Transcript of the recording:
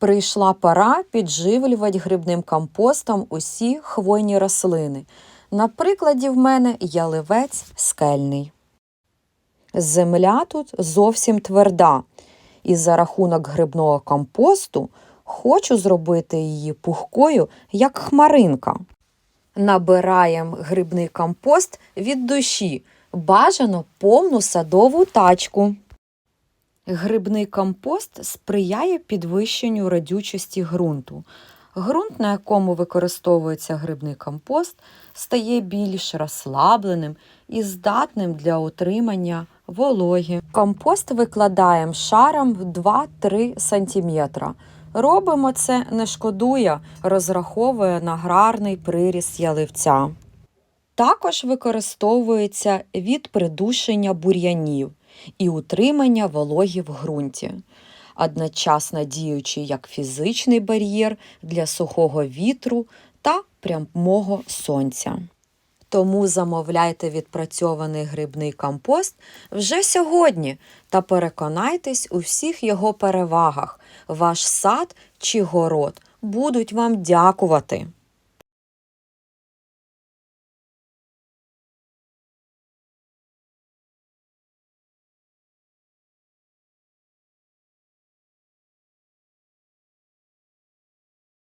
Прийшла пора підживлювати грибним компостом усі хвойні рослини. На прикладі в мене яливець скельний. Земля тут зовсім тверда, і за рахунок грибного компосту хочу зробити її пухкою, як хмаринка. Набираємо грибний компост від душі, бажано повну садову тачку. Грибний компост сприяє підвищенню родючості ґрунту. Ґрунт, на якому використовується грибний компост, стає більш розслабленим і здатним для утримання вологи. Компост викладаємо шаром в 2-3 см. Робимо це не шкодує, розраховує на гарний приріст яливця. Також використовується від придушення бур'янів і утримання вологі в ґрунті, одночасно діючи як фізичний бар'єр для сухого вітру та прямого сонця. Тому замовляйте відпрацьований грибний компост вже сьогодні та переконайтесь у всіх його перевагах. Ваш сад чи город будуть вам дякувати.